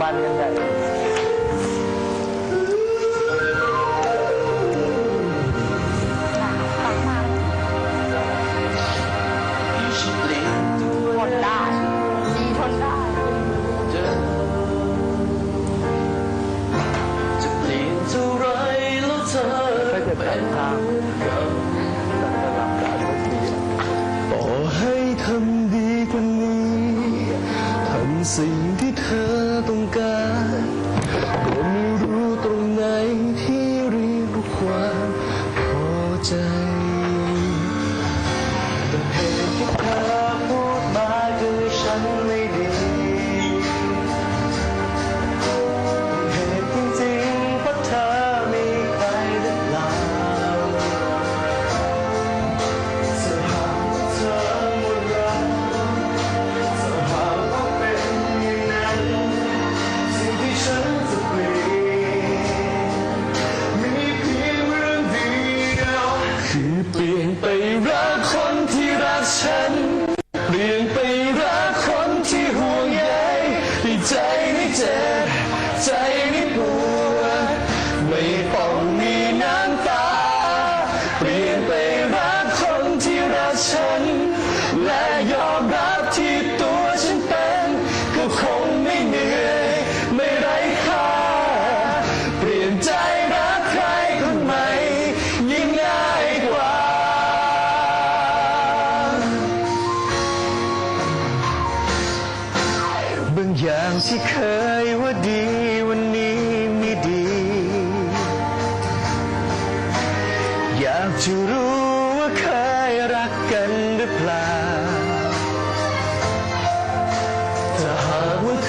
มันกันใหญ่ทนได้ดีทนได้จะเปลี่ยนเท่าไรแล้วเธอก็จะแต่างแต่ลำดาทุกทีต่อให้ทำดีกว่านี้ทำสิ่ง เจ็บ ใจไม่ปวดไม่ต้องมีน้ำตา เปลี่ยนไปรักคนที่รักฉัน และยอมรับที่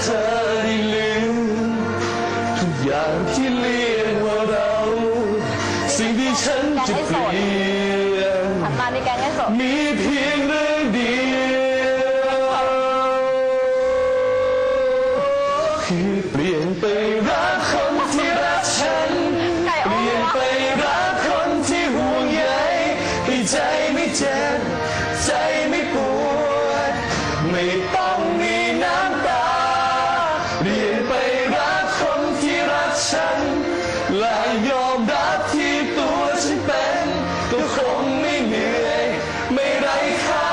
เธอได้ลืมทุกอย่างที่เรียกว่าเรา สิ่งที่ฉันจะเปลี่ยนมาในแกงให้สดมีเพียงเรื่องเดียวคือเปลี่ยนไปรัก นไปรักคนที่รักฉัน และยอมรับที่ตัวฉันเป็น ก็คงไม่เหนื่อย ไม่ไร้ค่า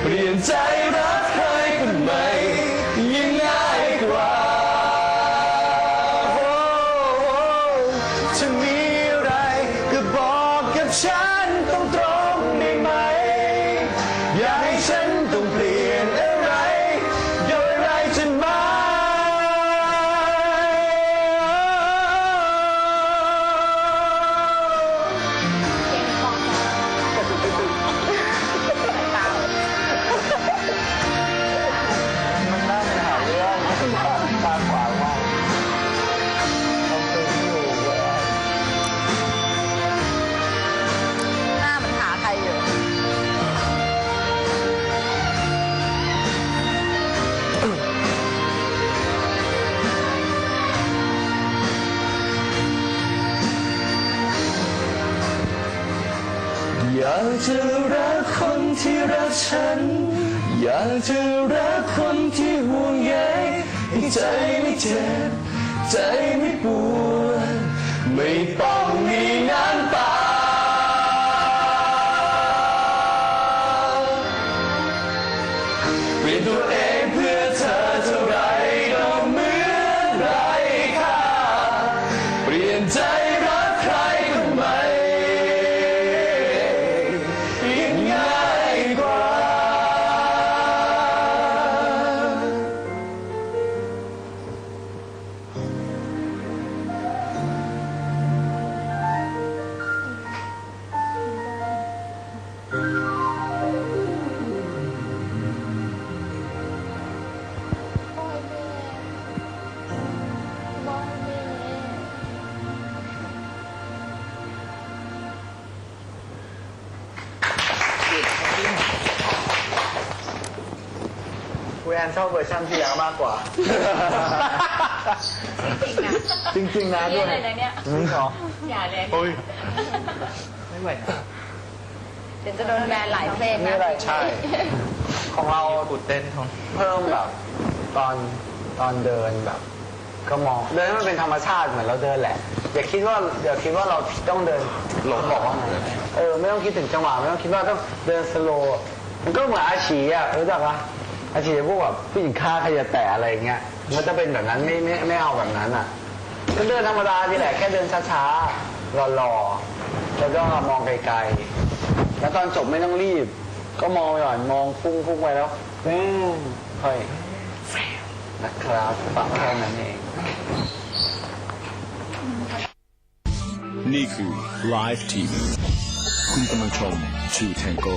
เปลี่ยนใจรักใครคนใหม่ยิ่งง่ายกว่าจะมีอะไรก็บอกกับฉันากจะรักคนที่รักฉัน อยากจะรักคนที่ห่วงใยให้ใจไม่เจ็บ ใจไม่ปวด ไม่ต้องมีน้ำตาเปลี่ยนตัวเองเพื่อเธอ คุณแอนชอบเวอร์ชันที่แล้วมากกว่า จริงๆนะด้วยเรียนอะไรเนี่ยจริงเหรออย่าเลยโอ้ยไม่ไหวนะเดี๋ยวจะโดนแบนหลายเพลงนี่นะอะไรใช่ ของเราบุดเต้นเพิ่มแบบตอนตอนเดินแบบ ก็มองเดินให้มันเป็นธรรมชาติเหมือนเราเดินแหละ อย่าคิดว่าอย่าคิดว่าเราต้องเดินหลงบอกว่าไงเออไม่ต้องคิดถึงจังหวะไม่ต้องคิดว่าต้องเดินสโลว์มันก็เหมือนอาชีอะรู้จักปะ อาชีพพวกแบบผู้หญิงฆ่าใครจะแตะอะไรอย่างเงี้ยมันจะเป็นแบบนั้นไม่ไม่ไม่เอาแบบนั้นอะก็เดินธรรมดานี่แหละแค่เดินช้าๆรอๆแล้วก็มองไกลๆแล้วตอนจบไม่ต้องรีบ ก็มองไปก่อนมองพุ่งพุ่งไปแล้วอืมค่อยนะครับฝากแค่นั้นเอง นี่คือ Live TV คุณกำลังชม True Tango